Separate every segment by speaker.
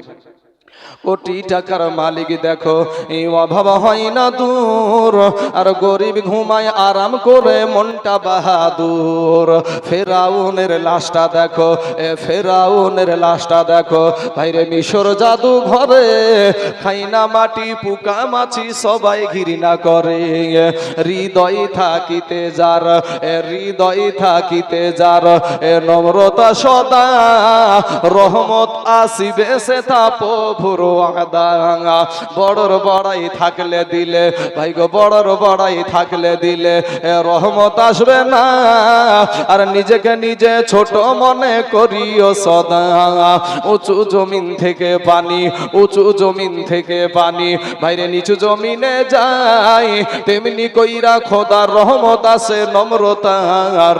Speaker 1: Thank you. কোটি টাকার মালিক দেখো, এই অভাব হয় না দূর। আর গরিব ঘুমায় আরাম করে মনটা বাহাদুর। ফেরাউনের লাশটা দেখো, এ ফেরাউনের লাশটা দেখো। ভাইরে মিশর জাদু ঘরে খাই না মাটি, পোকা মাছি সবাই ঘৃণা করে। হৃদয় থাকিতে যার, এ হৃদয় থাকিতে যার, এ নম্রতা সদা। রহমত আসিবে সে তাপ ভুরো আদাঙ্গা বড়র বড়াই থাকলে দিলে, ভাই গো বড়র বড়াই থাকলে দিলে রহমত আসবে না। আর নিজেকে নিজে ছোট মনে করিও সদা। উঁচু জমিন থেকে পানি, উঁচু জমিন থেকে পানি বাইরে নিচু জমিনে যায় তেমনি কইরা খোদার রহমত আছে নম্রতা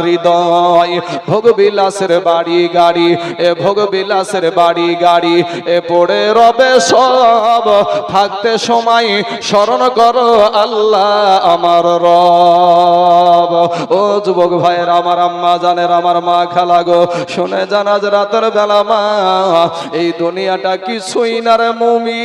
Speaker 1: হৃদয়। ভোগ বিলাসের বাড়ি গাড়ি, এ ভোগ বিলাসের বাড়ি গাড়ি, এ পড়ে রবে সব। থাকতে সময় স্মরণ করো আল্লাহ আমার রব। ও যুবক ভাইয়ের, আমার আম্মা জানের, আমার মা খেলা গো, শুনে জানাজ রাতের বেলা মা, এই দুনিয়াটা কিছুই না রে মুমি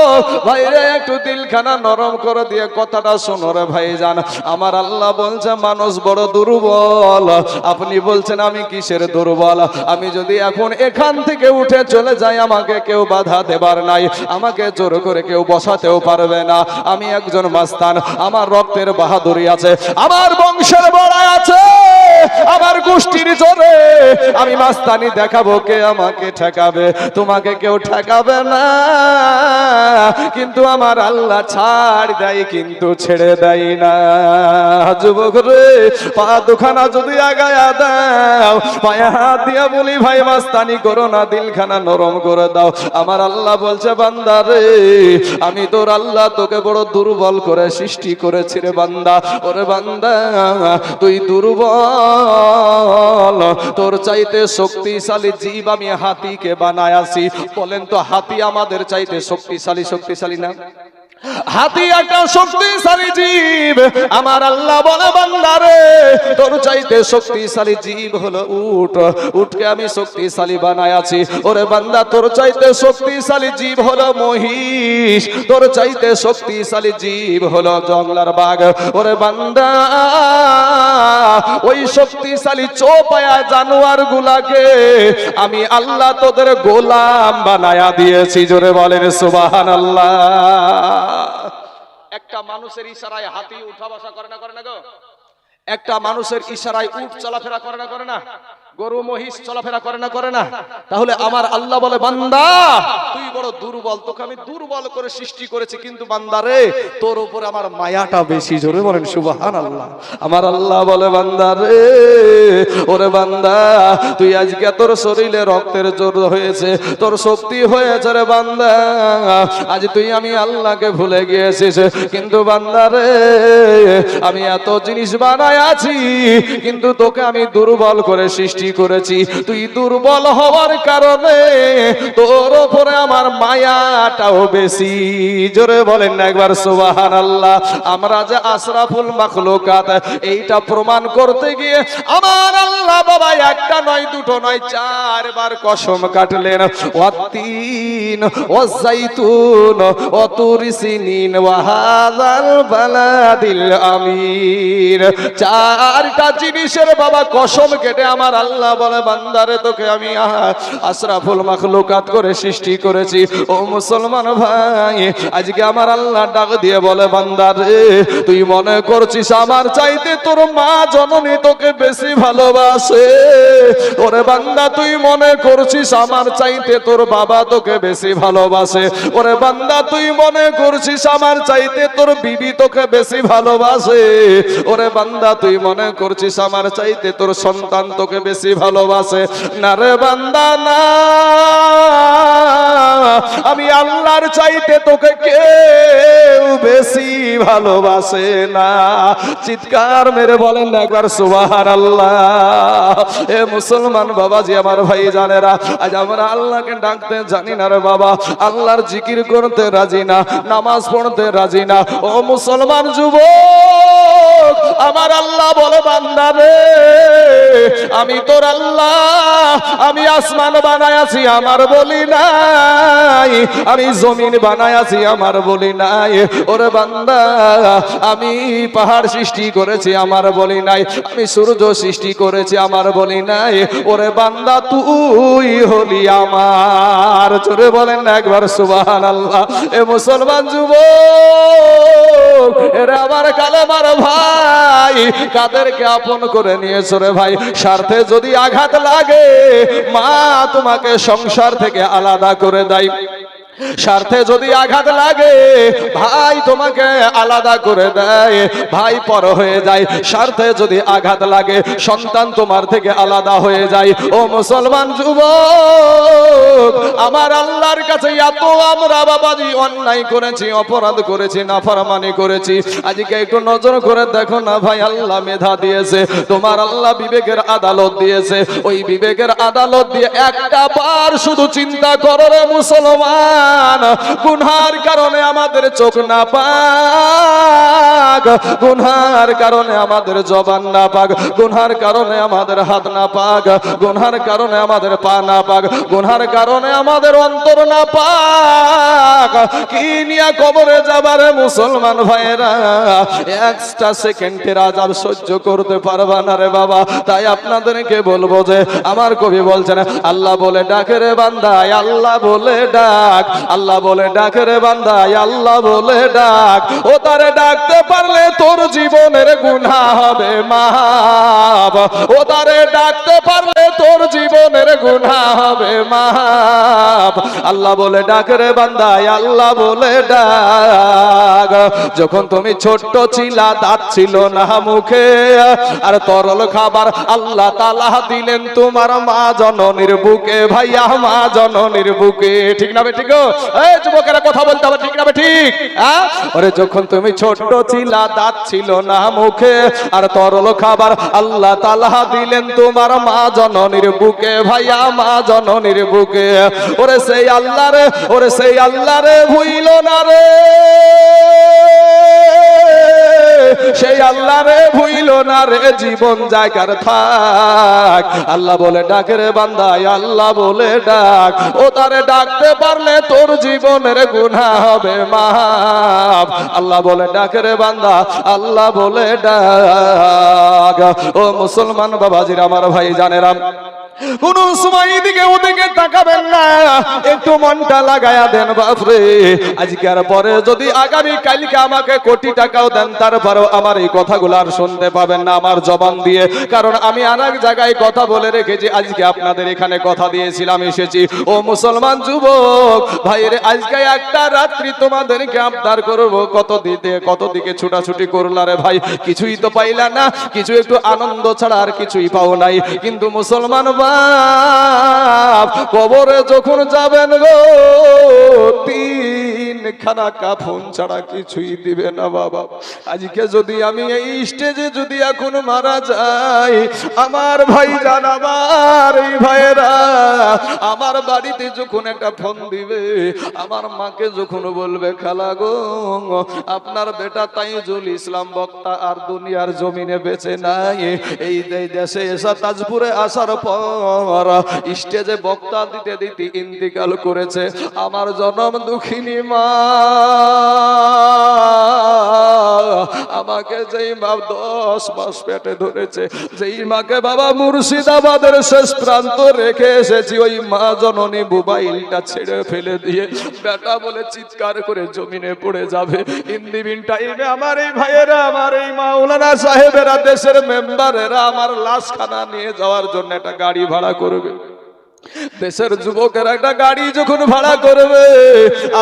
Speaker 1: ভাইরে একটু দিলখানা নরম করে দিয়ে কথাটা শোনো রে ভাই জান আমার আল্লাহ বলছে, মানুষ বড় দুর্বল। আপনি বলছেন, আমি কিসের দুর্বল? আমি যদি এখন এখান থেকে উঠে চলে যাই, আমাকে কেউ বাধা দেবার নাই। আমাকে জোর করে কেউ বসাতেও পারবে না। আমি একজন মাস্তান, আমার রক্তের বাহাদুরি আছে। আমার বংশের বড়াই আছে, আমার গোষ্ঠীর জোরে। আমি মাস্তানি দেখাবো কে আমাকে ঠেকাবে। তোমাকে কেউ ঠেকাবে না। কিন্তু আমার আল্লাহ ছাড় দেয়, কিন্তু ছেড়ে দেয় না। যুবক রে, পা দুখানা যদি আগায়া দাও, পায়ে হাত দিয়া বলি, ভাই, মাস্তানি করো না, দিলখানা নরম করে দাও। আমার আল্লাহ বলছে, বান্দা রে, আমি তোর আল্লাহ তোকে বড় দুর্বল করে সৃষ্টি করেছি রে বান্দা। ওরে বান্দা, তুই দুর্বল। তোর চাইতে শক্তিশালী জীব আমি হাতিকে বানায় আসি বলেন তো, হাতি আমাদের চাইতে শক্তিশালী শক্তিশালী না? হাতি একটা শক্তিশালী জীব। আমার আল্লাহ বলে বান্দারে তোর চাইতে শক্তিশালী জীব হলো উট। উটকে আমি শক্তিশালী বানায় আছি ওরে বান্দা, তোর চাইতে শক্তিশালী জীব হলো মহিষ। তোর চাইতে শক্তিশালী জীব হলো জংলার বাঘ। ওরে বান্দা, ওই শক্তিশালী চোপায়া জানোয়ার গুলাকে আমি আল্লাহ তোদের গোলাম বানায়া দিয়েছি। জোরে বলেন সুবাহান আল্লাহ একটা মানুষের ইশারায় হাতি উঠা বসা করে না করে না গো? একটা মানুষের ইশারায় উঠ চলাফেরা করে না করে না? গরু, মহিষ চলাফেরা করে না করে না। তাহলে আমার আল্লাহ বলে, বান্দা, তুই বড় দুর্বল, তোকে আমি দুর্বল করে সৃষ্টি করেছি, কিন্তু বান্দা রে, তোর উপরে আমার মায়াটা বেশি জোরে বলেন সুবাহান আল্লাহ আমার আল্লাহ বলে, বান্দা রে, ওরে বান্দা, তুই আজকে তোর শরীরে রক্তের জোর হয়েছে, তোর শক্তি হয়েছে রে বান্দা। আজ তুই, আমি আল্লাহকে ভুলে গিয়েছিস, কিন্তু বান্দা রে, আমি এত জিনিস বানায় আছি, কিন্তু তোকে আমি দুর্বল করে সৃষ্টি করেছি। তুই দুর্বল হওয়ার কারণে তোর উপরে আমার মায়াটাও বেশি। জোরে বলেন না একবার সুবাহান আল্লাহ আমরা যে আশরাফুল মাখলুকাত, এইটা প্রমাণ করতে গিয়ে আমার আল্লাহ বাবা একটা নয়, দুটো নয়, চারবার কসম কাটলেন। ওয়াতিন ওয়াজাইতুন, ওয়াতুরি সিনিন, ওয়াহাযাল বালাদিল আমির। চারটা জিনিসের বাবা কসম কেটে আমার আল্লাহ বলে, বান্দারে, তোকে আমি আশরাফুল মাখলুকাত করে সৃষ্টি করেছি। ও মুসলমান ভাই, আজকে আমার আল্লাহ ডাক দিয়ে বলে, বান্দারে, তুই মনে করছিস আমার চাইতে তোর মা জননী তোকে বেশি ভালোবাসে? ওরে বান্দা, তুই মনে করছিস আমার চাইতে তোর বাবা তোকে বেশি ভালোবাসে? ওরে বান্দা, তুই মনে করছিস আমার চাইতে তোর বিবি তোকে বেশি ভালোবাসে? ওরে বান্দা, তুই মনে করছিস আমার চাইতে তোর সন্তান তোকে বেশি ভালোবাসে। না রে বান্দা, না। আমি আল্লাহর চাইতে তোকে কেউ বেশি ভালোবাসে না। চিৎকার মেরে বলেন একবার সুবাহার আল্লাহ এ মুসলমান বাবাজি, আমার ভাই জানেরা আজ আমরা আল্লাহকে ডাকতে জানি না রে বাবা। আল্লাহর জিকির করতে রাজি না, নামাজ পড়তে রাজি না। ও মুসলমান যুবক, আমার আল্লাহ বলে, বান্দা রে, আমি তোর আল্লাহ, আমি আসমান বানায় আছি, আমার বলি নাই। আমি জমিন বানায় আছি, আমার বলি নাই। ওরে বান্দা, আমি পাহাড় সৃষ্টি করেছি, আমার বলি নাই। আমি সূর্য সৃষ্টি করেছি, আমার বলি নাই। ওরে বান্দা, তুই হলি আমার। জোরে বলেন না একবার সুবাহান আল্লাহ এ মুসলমান যুবক, এরা আমার কালেমার ভাই, কাদেরকে আপন করে নিয়েছো রে ভাই, স্বার্থে যদি আঘাত লাগে মা তোমাকে সংসার থেকে আলাদা করে দেয়। স্বার্থে যদি আঘাত লাগে, ভাই তোমাকে আলাদা করে দেয়, ভাই পর হয়ে যায়। স্বার্থে যদি আঘাত লাগে, সন্তান তোমার থেকে আলাদা হয়ে যায়। ও মুসলমান যুবক, আমার আল্লাহর কাছে এত আমরা বাবাজি অন্যায় করেছি, অপরাধ করেছি, নাফরমানি করেছি। আজকে একটু নজর করে দেখো না ভাই, আল্লাহ মেধা দিয়েছে। তোমার আল্লাহ বিবেকের আদালত দিয়েছে। ওই বিবেকের আদালত দিয়ে একটা বার শুধু চিন্তা করো রে মুসলমান। গুনহার কারণে আমাদের চোখ না পাক, গুনহার কারণে আমাদের জবান না পাক, গুনহার কারণে আমাদের হাত না পাক, গুনহার কারণে আমাদের পা না পাক, গুনহার কারণে আমাদের অন্তর না পাক। কি নিয়া কবরে যাবারে মুসলমান ভাইয়েরা একটা সেকেন্ডের আজাব সহ্য করতে পারবা না রে বাবা। তাই আপনাদেরকে বলব যে, আমার কবি বলছেন, আল্লাহ বলে ডাকে রে বান্দায় আল্লাহ বলে ডাক। আল্লাহ বলে ডাক রে বান্দায় আল্লাহ বলে ডাক। ও তারে ডাকতে পারলে তোর জীবনের গুনাহ হবে মাহাব ও তারে ডাকতে পারলে তোর জীবনের গুনাহ হবে মাপ আল্লাহ বলে ডাকে রে বান্দায় আল্লাহ বলে ডাক। যখন তুমি ছোট্ট ছিলা, দাঁত ছিল না মুখে। আর তরল খাবার আল্লাহ তালা দিলেন তোমার মা জননীর বুকে, ভাইয়া মা জননীর বুকে। ঠিক না ঠিক এই যুবকেরা কথা বলতে হবে, ঠিক না ঠিক? ওরে যখন তুমি ছোট্ট ছিলা, দাঁত ছিল না মুখে, আর তরল খাবার আল্লাহ তালা দিলেন তোমার মা জননীর বুকে ভাইয়া, মা জননীর বুকে। ওরে সেই আল্লাহ রে ওরে সেই আল্লাহ রে ভুইল না রে। সেই আল্লাহ রে ভুইল না রে, জীবন জায়গার থাক। আল্লাহ বলে ডাকে রে বান্দায় আল্লাহ বলে ডাক। ও তারে ডাকতে পারলে তোর জীবনের গুনাহ হবে মাপ আল্লাহ বলে ডাকে রে বান্দা, আল্লাহ বলে ডাক। ও মুসলমান বাবাজির, আমার ভাই জানেরাম কোন সময় দিকে ওদিকে তাকাবেন না। একটু মনটা লাগায়া দেন, বাপরে। আজকে আর পরে যদি আগামী কালকে আমাকে কোটি টাকাও দেন, তারপরেও আমার এই শুনতে পাবেন না আমার জবান দিয়ে। কারণ আমি জায়গায় কথা বলে রেখেছি, আজকে আপনাদের এখানে কথা দিয়েছিলাম, এসেছি। ও মুসলমান যুবক, ভাইয়ের আজকে একটা রাত্রি তোমাদেরকে আবদার করব। কত দিতে, কত দিকে ছুটাছুটি করলা রে ভাই? কিছুই তো পাইলা না, কিছু একটু আনন্দ ছাড়া আর কিছুই পাও নাই। কিন্তু মুসলমান বাপ কবরে যখন যাবেন গো খানা কাফন ছাড়া কিছুই দিবে না বাবা। আজকে যদি আমি এই স্টেজে যদি এখন মারা যাই, আমার ভাই জান আমার এই ভাইয়েরা, আমার বাড়িতে যখন একটা ফোন দিবে, আমার মাকে যখন বলবে, খালা গো, আপনার বেটা তাইজুল ইসলাম বক্তা আর দুনিয়ার জমিনে বেঁচে নাই। এই এই দেশে এসা তাজপুরে আসার পর স্টেজে বক্তা দিতে দিতে ইন্তিকাল করেছে। আমার জনম দুঃখিনী মা আমাকে যেই মা দশ মাস পেটে ধরেছে, যেই মাকে বাবা মুর্শিদাবাদের শেষ প্রান্ত রেখে এসেছি, ওই মা জননী মোবাইলটা ছেড়ে ফেলে দিয়ে বেটা বলে চিৎকার করে জমিনে পড়ে যাবে। ইন্দিবিন টাইমে আমার এই ভাইয়েরা, আমার এই মাওলানা সাহেবেরা, দেশের মেম্বারেরা আমার লাশখানা নিয়ে যাওয়ার জন্য একটা গাড়ি ভাড়া করবে। দেশের যুবকের একটা গাড়ি যখন ভাড়া করবে,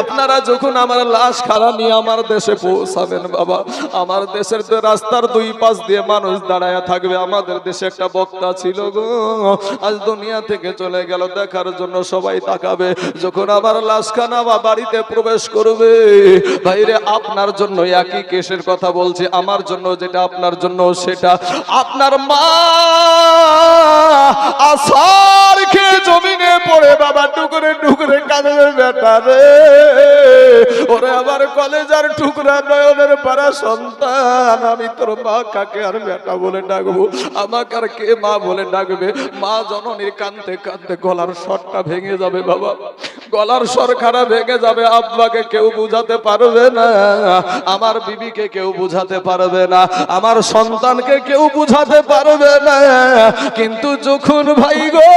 Speaker 1: আপনারা যখন আমার লাশ খাড়া নিয়ে আমার দেশে পৌঁছাবেন, বাবা, আমার দেশের তো রাস্তার দুই পাশ দিয়ে মানুষ দাঁড়ায় থাকবে, আমাদের দেশে একটা বক্তা ছিল গো, আজ দুনিয়া থেকে চলে গেল, দেখার জন্য সবাই তাকাবে, যখন আমার লাশখানা বা বাড়িতে প্রবেশ করবে, ভাইরে, আপনার জন্য একই কেসের কথা বলছি, আমার জন্য যেটা, আপনার জন্য সেটা, আপনার মা আসার খেয়ে জমিনে পড়ে বাবা, টুকরে টুকরে কাঁদবে বেটা রে। ওরে আবার কলেজার টুকরা নয়নের পাড়া সন্তান, আমি তোর মা কাকে আর বেটা বলে ডাকবো? আমাকে আর কে মা বলে ডাকবে? মা জননীর কানতে কানতে গলার স্বরটা ভেঙে যাবে বাবা। গলার স্বর খারাপ ভেঙে যাবে, আব্বাকে কেউ বুঝাতে পারবে না, আমার বিবিকে কেউ বুঝাতে পারবে না, আমার সন্তানকে কেউ বুঝাতে পারবে না। কিন্তু যখন ভাই গো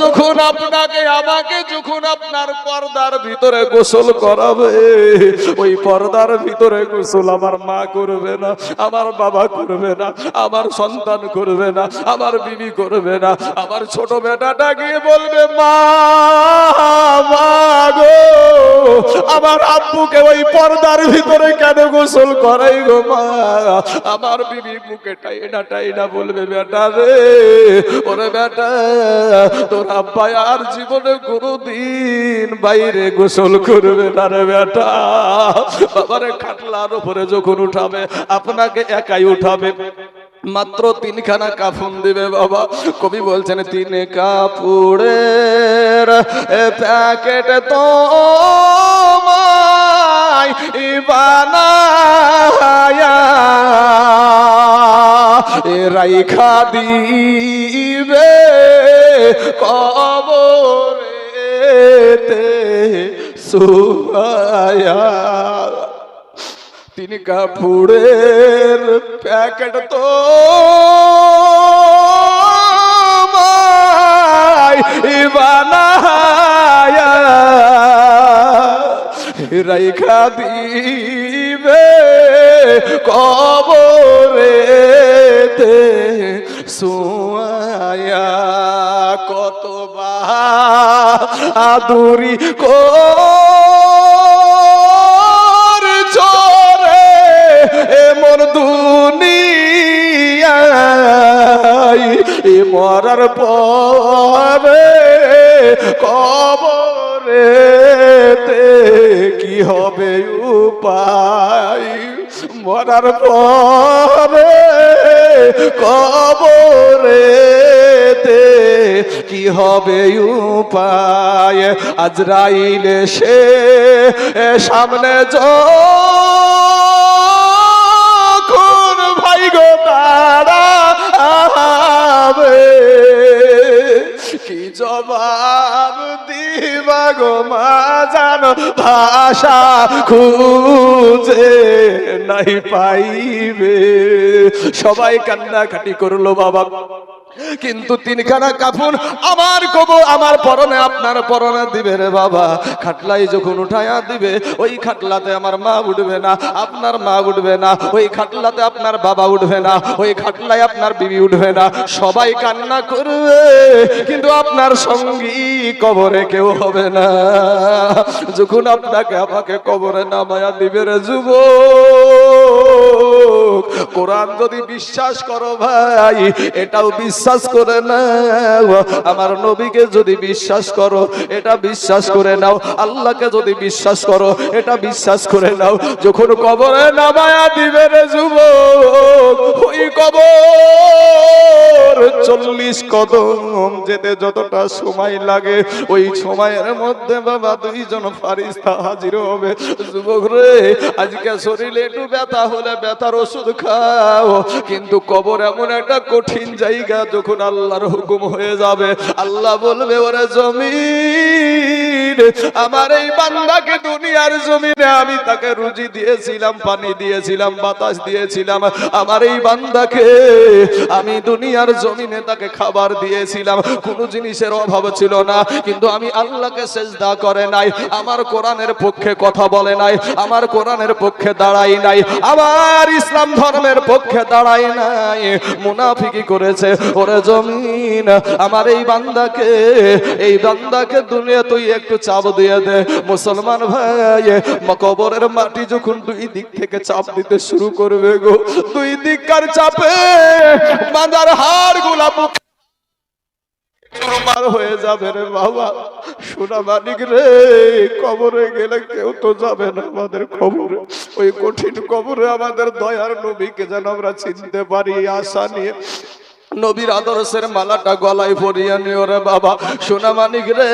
Speaker 1: যখন আপনাকে, আমাকে যখন আপনার পর্দার ভিতরে গোসল করাবে, ওই পর্দার ভিতরে গোসল আমার মা করবে না, আমার বাবা করবে না, আমার সন্তান করবে না, আমার বিবি করবে না, আমার ছোট বেটাটা গিয়ে বলবে, মা মা গো। আমার আব্বুকে ওই পর্দার ভিতরে কেন গোসল করাই গো মা? আমার বিবি মুখে টাইনা টাইনা বলবে, বেটা রে, ওরে বেটা, তোর আব্বা আর জীবনে কোনোদিন বাইরে গোসল করবে না রে বেটা। বাবারে, খাটলার উপরে যখন উঠাবে, আপনাকে একাই উঠাবে। মাত্র তিনখানা কাফন দিবে বাবা। কবি বলছেন, তিন কাপুড়ের প্যাকেট তো রাইখা দিবে কবরেতে সুয়া তিন কাপুড়ের প্যাকেট তো রাইখা দিবে কবরেতে সুয়া কত আদুরি কো মরার পরে কবরেতে কি হবে উপায়? মরার পরে কবরেতে কি হবে উপায়? আজরাইলে সে সামনে যখন ভাই গো তারা কি জবাব দিবা? গো মা জানো ভাষা খুঁজে নাই পাইবে। সবাই কান্নাকাটি করল বাবা। কিন্তু তিনখানা কাফুন আমার কবো, আমার পরনে, আপনার পরনে দিবে রে বাবা। খাটলাই যখন উঠায়া দিবে, ওই খাটলাতে আমার মা উঠবে না, আপনার মা উঠবে না, ওই খাটলাতে আপনার বাবা উঠবে না, ওই খাটলায় আপনার বিবি উঠবে না। সবাই কান্না করবে, কিন্তু আপনার সঙ্গী কবরে কেউ হবে না। যখন আপনাকে আমাকে কবরে নামায়া দিবে রে যুবক, কোরআন যদি বিশ্বাস করো ভাই, এটাও বিশ্বাস করে না আমার নবীকে যদি বিশ্বাস করো, এটা বিশ্বাস করে নাও। আল্লাহকে যদি বিশ্বাস করো, এটা বিশ্বাস করে নাও। যখন কবরে নামায়া দিবে রে যুব ওই কবর চল্লিশ কদম যেতে যতটা সময় লাগে, ওই সময়ের মধ্যে বাবা দুইজন ফারিস্তা হাজির হবে। যুবক রে, আজকে শরীরে একটু ব্যথা হলে ব্যথার ওষুধ খাও। কিন্তু কবর এমন একটা কঠিন জায়গা যখন আল্লাহর হুকুম হয়ে যাবে। আল্লাহ বলবে, ওরে জমি আমার এই বান্দাকে দুনিয়ার জমিনে আমি তাকে রুজি দিয়েছিলাম, পানি দিয়েছিলাম, বাতাস দিয়েছিলাম। আমার এই বান্দাকে আমি দুনিয়ার জমিনে তাকে খাবার দিয়েছিলাম। কোনো জিনিসের অভাব ছিল না। কিন্তু আমি আল্লাহকে সেজদা করে নাই, আমার কোরআনের পক্ষে কথা বলে নাই, আমার কোরআনের পক্ষে দাঁড়াই নাই, আমার ইসলাম ধর্মের পক্ষে দাঁড়াই নাই। মুনাফিকি করেছে, ওরে জমিন, আমার এই বান্দাকে এই বান্দাকে দুনিয়া তুই একটু চাপ দিয়ে দে। মুসলমান ভাই কবরের মাটি যখন দুই দিক থেকে চাপ দিতে শুরু করবে গো, দুই দিককার চাপে বাঁধার হাড়গুলা চুরমার হয়ে যাবে রে বাবা। সোনা মানিক রে, কবরে গেলে কেউ তো যাবে না আমাদের কবরে। ওই কঠিন কবরে আমাদের দয়ার নবীকে যেন আমরা চিনতে পারি, আশা নিয়ে। নবীর আদর্শের মালাটা গলায় পরিয়ে নিও রে বাবা। সোনা মানিক রে,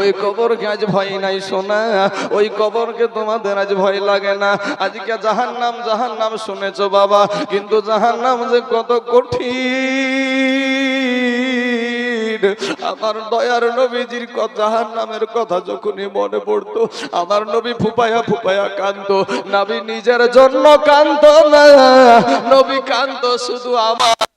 Speaker 1: ওই কবরকে আজ ভয় নাই সোনা ওই কবরকে তোমাদের আজ ভয় লাগে না। আজকে জাহান নাম জাহান নাম শুনেছো বাবা। কিন্তু জাহান নাম যে কত কঠিন। আমার দয়ার নবীজির জাহান নামের কথা যখনই মনে পড়তো, আমার নবী ফুপায়া ফুপায়া কান্ত নবী নিজের জন্য কান্ত না, নবী কান্ত শুধু আমার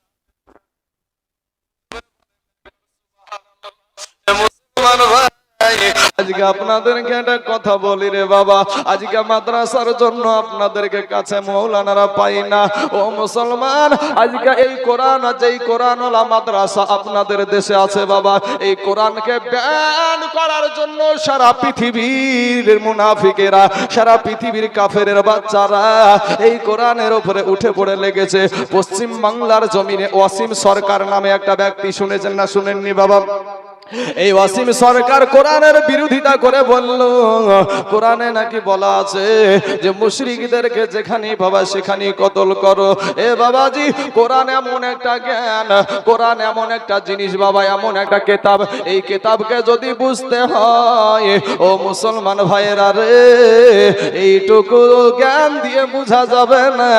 Speaker 1: আজকে আপনাদেরকে একটা কথা বলি রে বাবা। আজকে মাদ্রাসার জন্য আপনাদেরকে কাছে মৌলানারা পাই না। ও মুসলমান, আজকে এই কোরআন আছে এই কোরআন মাদ্রাসা আপনাদের দেশে আছে বাবা, এই কোরআনকে ব্যান করার জন্য সারা পৃথিবীর মুনাফিকেরা, সারা পৃথিবীর কাফেরের বাচ্চারা এই কোরআনের উপরে উঠে পড়ে লেগেছে। পশ্চিম বাংলার জমিনে ওয়াসিম সরকার নামে একটা ব্যক্তি শুনেছেন না শুনেননি বাবা? এই ওয়াসিম সরকার কোরআনের বিরোধিতা করে বলল, কোরআনে নাকি বলা আছে যে মুশরিকদেরকে যেখানে বাবা সেখানে কতল করো। এ বাবাজি, কোরআন এমন একটা জ্ঞান, কোরআন এমন একটা জিনিস বাবা, এমন একটা কেতাব। এই কেতাবকে যদি বুঝতে হয়, ও মুসলমান ভাইয়েরা রে, এইটুকু জ্ঞান দিয়ে বোঝা যাবে না।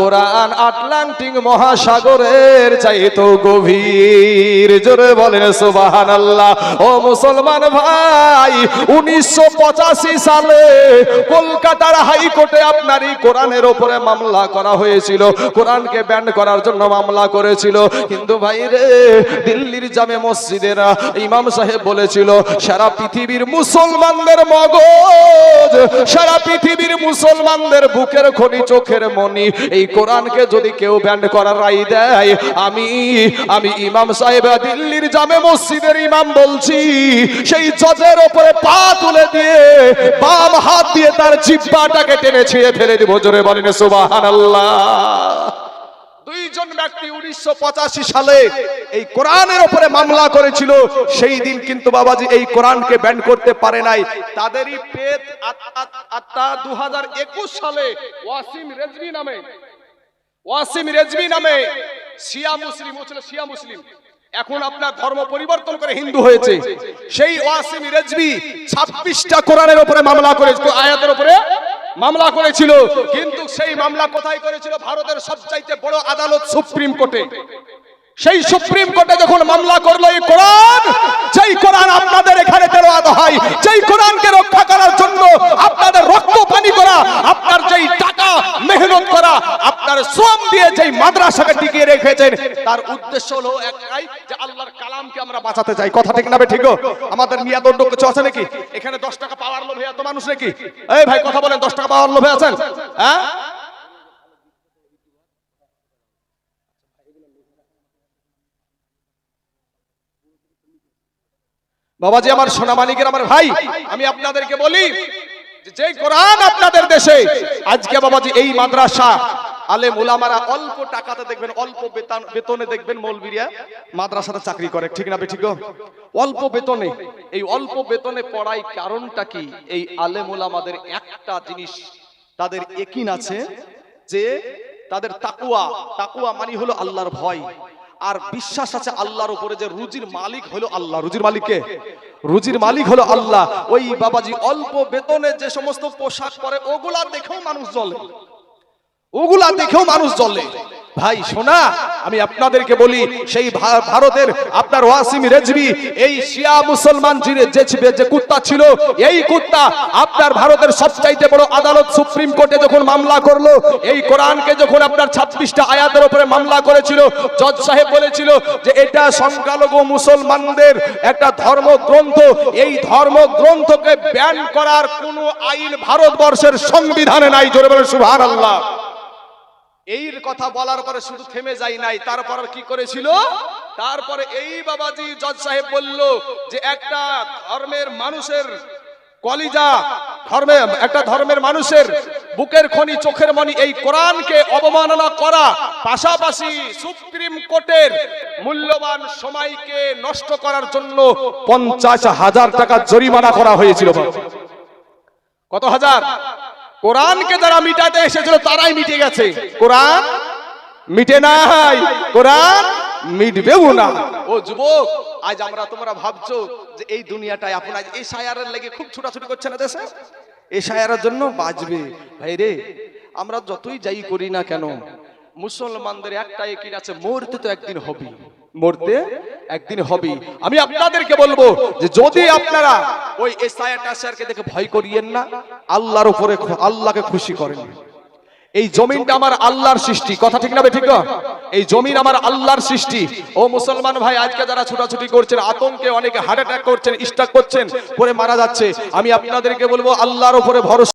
Speaker 1: কোরআন আটলান্টিক মহাসাগরের চাইতো গভীর। জোরে বলেন সুবাহান আল্লাহ ও মুসলমান ভাই, উনিশশো সালে কলকাতার হাইকোর্টে আপনার এই কোরআনের ওপরে মামলা করা হয়েছিল। কোরআনকে ব্যান্ড করার জন্য মামলা করেছিল। কিন্তু ভাই রে, দিল্লির জামে মসজিদের ইমাম সাহেব বলেছিল, সারা পৃথিবীর মুসলমানদের মগজ, সারা পৃথিবীর মুসলমানদের বুকের খনি, চোখের মনি। এই কোরআনকে যদি কেউ ব্যান্ড করার রায় দেয়, আমি আমি ইমাম সাহেব দিল্লির জামে মসজিদের ইমাম বলছি, সেই জজের ওপরে পা তুলে দিয়ে বাম হাত দিয়ে তার জিব্বাটাকে টেনে ছিঁড়ে ফেলে দিব। জোরে বলেন, সুবহানাল্লাহ। দুইজন এই করতে পারে নাই। তাদেরই সালে ওয়াসিম নামে। শিয়া মুসলিম শিয়া মুসলিম। এখন আপনার ধর্ম পরিবর্তন করে হিন্দু হয়েছে। সেই ওয়াসিম রেজবি ছাব্বিশটা কোরআনের উপরে মামলা করে আয়াতের উপরে মামলা করেছিল। কিন্তু সেই মামলা কোথায় করেছিল? ভারতের সবচাইতে বড় আদালত সুপ্রিম কোর্টে। সেই সুপ্রিম কোর্টে যখন মামলা করল এই কোরআন, যেই কোরআন আপনাদের এখানে তেলাওয়াত হয়, যেই কোরআনকে রক্ষা করার জন্য আপনাদের রক্ত পানি করা, আপনার যেই টাকা মেহনত করা, আপনার শ্রম দিয়ে যেই মাদ্রাসাকে টিকিয়ে রেখেছেন, তার উদ্দেশ্য হলো একটাই, যে আল্লাহর কালামকে আমরা বাঁচাতে চাই। কথা ঠিক না ঠিক আমাদের নিয়াদণ্ড কিছু আছে নাকি? এখানে দশ টাকা পাওয়ার লোভে এত মানুষ নাকি? এই ভাই, কথা বলেন, দশ টাকা পাওয়ার লোভে আছেন? হ্যাঁ? বাবাজি, আমার সোনা মালিকের আমার ভাই, আমি আপনাদেরকে বলি যে কোরআন আপনাদের দেশে, আজকে বাবাজি, এই মাদ্রাসা, আলে উলামারা অল্প টাকাতে দেখবেন, অল্প বেতন, বেতনে দেখবেন মৌলবীরা মাদ্রাসাতে চাকরি করে। ঠিক না ঠিক অল্প বেতনে। এই অল্প বেতনে পড়াই কারণটা কি? এই আলে মোলামাদের একটা জিনিস তাদের একিন আছে যে তাদের তাকুয়া তাকুয়া মানে হলো আল্লাহর ভয়। আর বিশ্বাস আছে আল্লাহর উপরে যে রুজির মালিক হলো আল্লাহ। রুজির মালিক কে? রুজির মালিক হলো আল্লাহ। ওই বাবাজি অল্প বেতনে যে সমস্ত পোশাক পরে, ওগুলা দেখেও মানুষ জ্বলে। ওগুলা দেখেও মানুষ জ্বলে। ভাই, শোনা, আমি আপনাদেরকে বলি, সেই ভারতের আপনার ওয়াসিম রেজবি এই শিয়া মুসলমান জিরে যে যে কুত্তা ছিল, এই কুত্তা আপনার ভারতের সবচাইতে বড় আদালত সুপ্রিম কোর্টে যখন মামলা করল, এই কোরআনকে যখন আপনার ছাব্বিশটা আয়াতের উপরে মামলা করেছিল, জজ সাহেব বলেছিল যে এটা সংখ্যালঘু মুসলমানদের একটা ধর্মগ্রন্থ, এই ধর্মগ্রন্থকে ব্যান করার কোনো আইন ভারতবর্ষের সংবিধানে নাই, জোরে বলে সুবহানাল্লাহ। এই কথা বলার পরে শুধু থেমে যাই নাই। তারপর কি করেছিল? তারপরে এই বাবাজি জজ সাহেব বলল যে একটা ধর্মের মানুষের কলিজা, ধর্মে, একটা ধর্মের মানুষের বুকের খনি, চোখের মনি, এই কোরআনকে অবমাননা করা, পাশাপাশি সুপ্রিম কোর্টের মূল্যবান সময়কে নষ্ট করার জন্য পঞ্চাশ হাজার টাকা জরিমানা করা হয়েছিল। কত হাজার? কোরআনকে যারা মিটাতে এসেছিল, তারাই মিটে গেছে। কোরআন মিটে নাই। কোরআন মিটবেও না। ও যুবক, আজ আমরা তোমরা ভাবছ যে এই দুনিয়াটাই আপন আজ এই সায়ারের লেগে খুব ছোটাছুটি করছে না দেশে? এই সায়ারের জন্য বাঁচবে। ভাই রে, আমরা যতই যাই করি না কেন, মুসলমানদের একটা একিন আছে, মরতে তো একদিন হবে মরতে একদিন হবে আমি আপনাদেরকে বলব যে যদি আপনারা ওই টাসআরকে দেখে ভয় করিয়েন না আল্লাহর উপরে আল্লাহকে খুশি করেন। এই জমিনটা আমার আল্লাহর সৃষ্টি। কথা ঠিক না ঠিক এই জমিন আমার আল্লাহর সৃষ্টি। ও মুসলমান ভাই আজকে যারা ছুটাছুটি করছেন আতঙ্কে অনেকে হার্ট অ্যাটাক করছেন স্ট্রোক করছেন করে মারা যাচ্ছে আমি আপনাদেরকে বলব আল্লাহর উপরে ভরসা